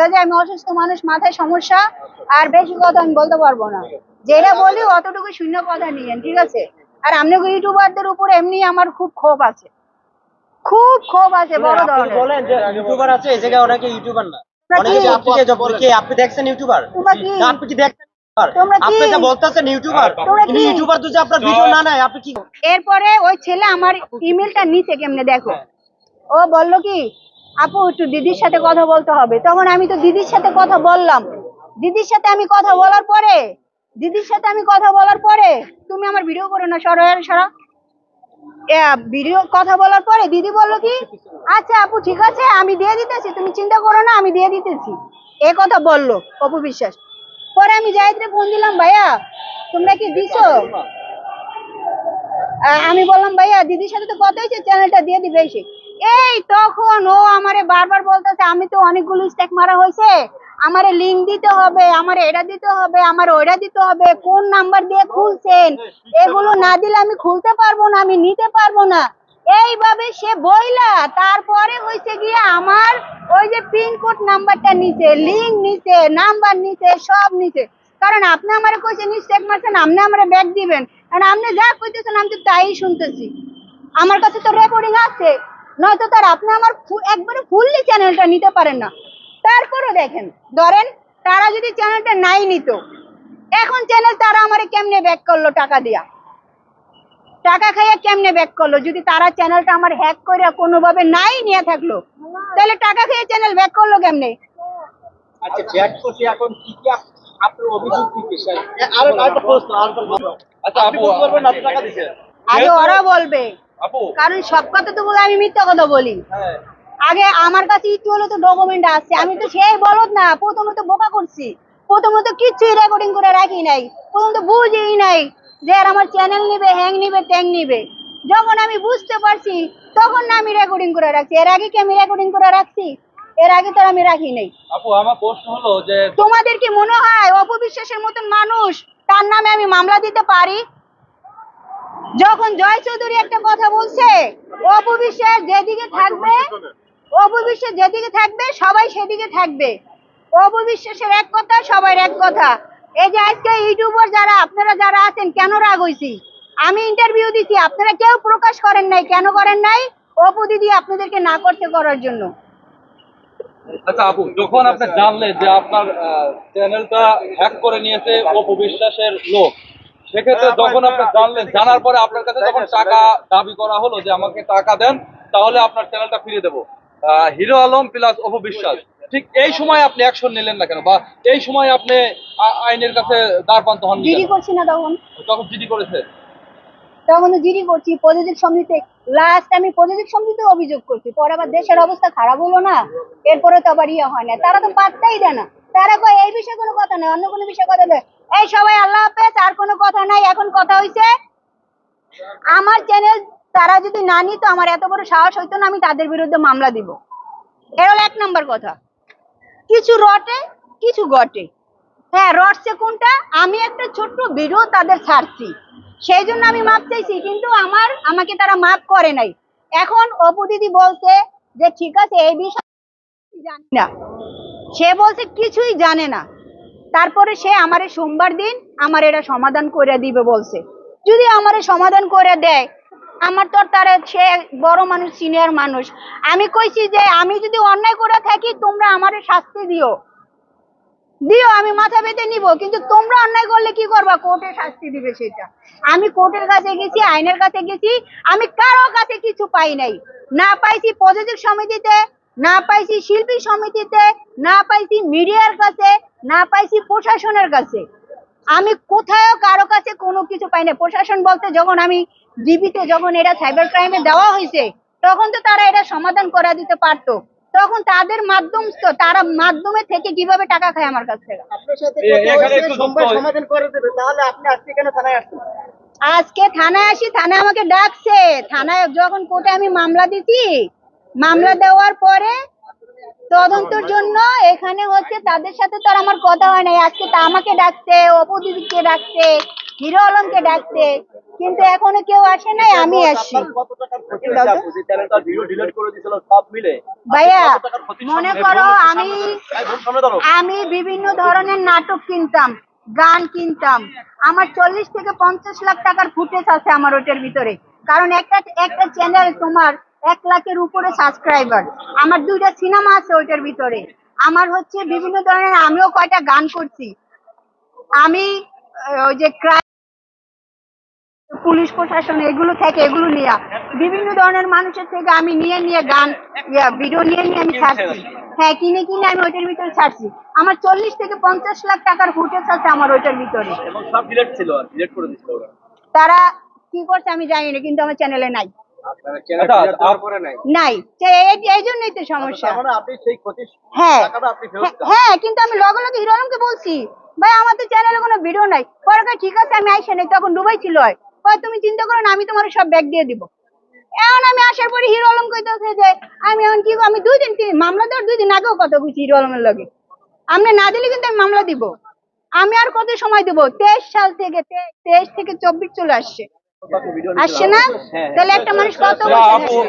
বলে যে আমি অসুস্থ মানুষ মাথায় সমস্যা আর বেশি কথা আমি বলতে পারব না। যেটা বলি অতটুকু শূন্য কথা নিয়েন ঠিক আছে? আর আপনি ইউটিউবারদের উপর এমনি আমার খুব ক্ষোভ আছে। খুব ক্ষোভ আছে বড় ধরনের। বলেন যে ইউটিউবার আছে এই জায়গায় অনেকে ইউটিউবার না। অনেকে আপনি যে কি আপনি দেখছেন ইউটিউবার? আপনি কি দেখছেন তোমরা কি? আপনি যা বলতেছেন ইউটিউবার তোমরা ইউটিউবার তো আপনার ভিডিও না নেয় আপনি কি এরপরে ওই ছেলে আমার ইমেলটা নিচে কেমনে দেখো? ও বলল কি আপু, একটু দিদির সাথে কথা বলতে হবে। তখন আমি তো দিদির সাথে কথা বললাম। দিদির সাথে আমি কথা বলার পরে, দিদির সাথে আমি কথা বলার পরে, তুমি আমার ভিডিও করো না, সরো এর সরো। ভিডিও কথা বলার পরে দিদি বলল কি আচ্ছা আপু, ঠিক আছে, আমি দিয়ে দিতেছি, তুমি চিন্তা করো না, আমি দিয়ে দিতেছি। এ কথা বলল অপু বিশ্বাস। পরে আমি জাহিদরে ফোন দিলাম, ভাইয়া, তোমরা কি দিছো? আমি বললাম, ভাইয়া, দিদির সাথে তো কথা হয়েছে চ্যানেলটা দিয়ে দিবে এসে। এই তখন ও আমারে বারবার বলতেছে, আমি তো অনেকগুলো স্টেক মারা হয়েছে। আমারে লিংক দিতে হবে, আমার এটা দিতে হবে, আমার ওইটা দিতে হবে, কোন নাম্বার দিয়ে খুলছেন? এগুলো না দিলে আমি খুলতে পারব না, আমি নিতে পারব না। এইভাবে সে বইলা, তারপরে হয়েছে গিয়ে আমার ওই যে পিনকোড নাম্বারটা নিচে লিংক নিচে নাম্বার নিচে, সব নিচে। কারণ আপনি আমারে কইছেন, স্টেক মারছেন, আপনি আমারে ব্যাক দিবেন। কারণ আপনি যা কইতেছেন, আমি তো তাই শুনতেছি। আমার কাছে তো রেকর্ডিং আছে। নয়তো তার আপনি আমার একবারে ফুললি চ্যানেলটা নিতে পারেন না। তারপরও দেখেন ধরেন তারা যদি চ্যানেলটা নাই নিত এখন চ্যানেল তারা আমারে কেমনে ব্যাক করল টাকা দিয়া? টাকা খাইয়া কেমনে ব্যাক করল? যদি তারা চ্যানেলটা আমার হ্যাক করে কোনোভাবে নাই নিয়ে থাকল তাহলে টাকা খেয়ে চ্যানেল ব্যাক করল কেমনে? আচ্ছা ব্যাট করছি এখন কি কি আপনার অভিযোগ কি কি? স্যার আর আরেকটা প্রশ্ন আরেকটা আচ্ছা আপনি পারবেন আপনি টাকা দিয়েছেন আগে ওরা বলবে। কারণ সব কথা তো বলে আমি মিথ্যা কথা বলি। হ্যাঁ। আগে আমার কাছে একটু হলে তো ডকুমেন্ট আছে। আমি তো সেই বলদ না প্রথমে তো বোকা করছি। প্রথমে তো কিচ্ছুই রেকর্ডিং করে রাখি নাই। প্রথম তো বুঝিই নাই যে আর আমার চ্যানেল নিবে হ্যাং নিবে ট্যাং নিবে। যখন আমি বুঝতে পারছি তখন না আমি রেকর্ডিং করে রাখছি। এর আগে কি আমি রেকর্ডিং করে রাখছি? এর আগে তো আমি রাখি নাই। আপু আমার প্রশ্ন হলো যে তোমাদের কি মনে হয় অপবিশ্বাসের মতন মানুষ তার নামে আমি মামলা দিতে পারি? যখন জয় চৌধুরী একটা কথা বলছে, অপবিশ্বাস যেদিকে থাকবে, অপবিশ্বাস যেদিকে থাকবে, সবাই সেদিকে থাকবে। অপবিশ্বাসের এক কথা সবার এক কথা। এই যে আজকে ইউটিউবার যারা, আপনারা যারা আছেন, কেন রাগ হইছি? আমি ইন্টারভিউ দিছি, আপনারা কেউ প্রকাশ করেন নাই, কেন করেন নাই? অপু দিদি আপনাদেরকে না করতে করার জন্য। আচ্ছা আপু, যখন আপনি জানলেন যে আপনার চ্যানেলটা হ্যাক করে নিয়েছে অপু বিশ্বাসের লোক সেক্ষেত্রে যখন আপনি জানলেন জানার পরে আপনার কাছে যখন টাকা দাবি করা হলো যে আমাকে টাকা দেন তাহলে আপনার চ্যানেলটা ফিরিয়ে দেবো। Hero Alam plus Apu Biswas. ঠিক এই সময় আপনি অ্যাকশন নিলেন না কেন? বা এই সময় আপনি আইনের কাছে দ্বারপ্রান্ত হন জিডি করছি না তখন। তখন জিডি করেছে? তখন জিডি করছি প্রযোজক সমিতিতে। লাস্ট আমি প্রযোজক সমিতিতে অভিযোগ করছি। পরে আবার দেশের অবস্থা খারাপ হলো না। এরপরে তো আবার ইয়ে হয় না। তারা তো পাত্তাই দেয় না। তারা কয় এই বিষয়ে কোনো কথা নাই অন্য কোনো বিষয়ে কথা দেয় এই সবাই আল্লাহ হাফেজ, আর কোনো কথা নাই, এখন কথা হইছে। আমার চ্যানেল তারা যদি না নিত, আমার এত বড় সাহস হইতো না, আমি তাদের বিরুদ্ধে মামলা দিব। এর হলো এক নম্বর কথা। কিছু রটে, কিছু গটে হ্যাঁ রটছে কোনটা? আমি একটা ছোট্ট ভিডিও তাদের ছাড়ছি। সেই জন্য আমি মাপ চাইছি, কিন্তু আমার, আমাকে তারা মাপ করে নাই। এখন অপু দিদি বলছে যে, ঠিক আছে, এই বিষয়ে জানি না। সে বলছে, কিছুই জানে না। তারপরে সে আমারে সোমবার দিন আমার এটা সমাধান করে দিবে বলছে। যদি আমারে সমাধান করে দেয়, আমার তো তারা সে বড় মানুষ সিনিয়র মানুষ। আমি কইছি যে, আমি যদি অন্যায় করে থাকি, তোমরা আমারে শাস্তি দিও। দিও, আমি মাথা পেতে নিব, কিন্তু তোমরা অন্যায় করলে কি করবা? কোর্টে শাস্তি দিবে সেটা। আমি কোর্টের কাছে গেছি, আইনের কাছে গেছি, আমি কারও কাছে কিছু পাই নাই। না পাইছি প্রযোজক সমিতিতে, না পাইছি শিল্পী সমিতিতে, না পাইছি মিডিয়ার কাছে না পাইছি প্রশাসনের কাছে। আমি কোথাও কারও কাছে কোনো কিছু পাই না প্রশাসন বলতে যখন আমি ডিবিতে যখন এটা সাইবার ক্রাইমে দেওয়া হয়েছে তখন তো তারা এটা সমাধান করে দিতে পারতো। তখন তাদের মাধ্যম তো তারা মাধ্যমে থেকে কীভাবে টাকা খায় আমার কাছ থেকে? আপনার সাথে এ- কথা এখানে হয়েছে, একটু সোমবার যুক্ত হই। সমাধান করে দেবে। তাহলে আপনি আজকে থানায় আজকে থানায় আসি থানায় আমাকে ডাকছে। থানায় যখন কোর্টে আমি মামলা দিছি মামলা দেওয়ার পরে তদন্তের জন্য এখানে হচ্ছে তাদের সাথে তো আর আমার কথা হয় নাই। আজকে তা আমাকে ডাকছে অপদিদিকে ডাকছে হিরো আলমকে ডাকছে কিন্তু এখনও কেউ আসে নাই আমি আসছি মিলে ভাইয়া ক্ষতি মনে করো আমি। আমি বিভিন্ন ধরনের নাটক কিনতাম গান কিনতাম। আমার চল্লিশ থেকে পঞ্চাশ লাখ টাকার ফুটেজ আছে আমার ওটার ভিতরে। কারণ একটা একটা চ্যানেল তোমার এক লাখের উপরে সাবস্ক্রাইবার আমার দুইটা সিনেমা আছে ওইটার ভিতরে। আমার হচ্ছে বিভিন্ন ধরনের আমিও কয়টা গান করছি। আমি ওই যে ক্রাইম পুলিশ প্রশাসন এগুলো থেকে এগুলো নিয়ে। বিভিন্ন ধরনের মানুষের থেকে আমি নিয়ে নিয়ে গান ইয়া ভিডিও নিয়ে নিয়ে আমি ছাড়ছি। হ্যাঁ কিনে কিনে আমি ওইটার ভিতরে ছাড়ছি। আমার চল্লিশ থেকে পঞ্চাশ লাখ টাকার ফুটেজ আছে আমার ওইটার ভিতরে। তারা কি করছে আমি জানি না কিন্তু আমার চ্যানেলে নাই। আপনারা চ্যানেল ডিলিট দেওয়ার আপ- পরে নাই। নাই। এই- এই জন্যই তো সমস্যা। তার আপনি সেই ক্ষতি হ্যাঁ। টাকাটা আপনি ফেরত হ্যাঁ, কিন্তু আমি লগে লগে হিরো আলমকে বলছি ভাই আমার চ্যানেলে কোনো ভিডিও নাই। পরে ঠিক আছে আমি আইসা নাই। তখন দুবাই ছিল তুমি চিন্তা করো না আমি তোমার সব ব্যাগ দিয়ে দিব। এখন আমি আসার পরে হিরো আলম কইতেছে যে আমি এখন কি করব? আমি দুই দিন তিন- মামলা দেওয়ার দুই দিন আগেও কথা বলছি হিরো আলমের লগে। আপনি না দিলে কিন্তু আমি মামলা দিব। আমি আর কত সময় দেবো? তেইশ সাল থেকে তেইশ থেকে চব্বিশ চলে আসছে। আসছে না হ্যাঁ, তাহলে একটা মানুষ কত আচ্ছা, বছর?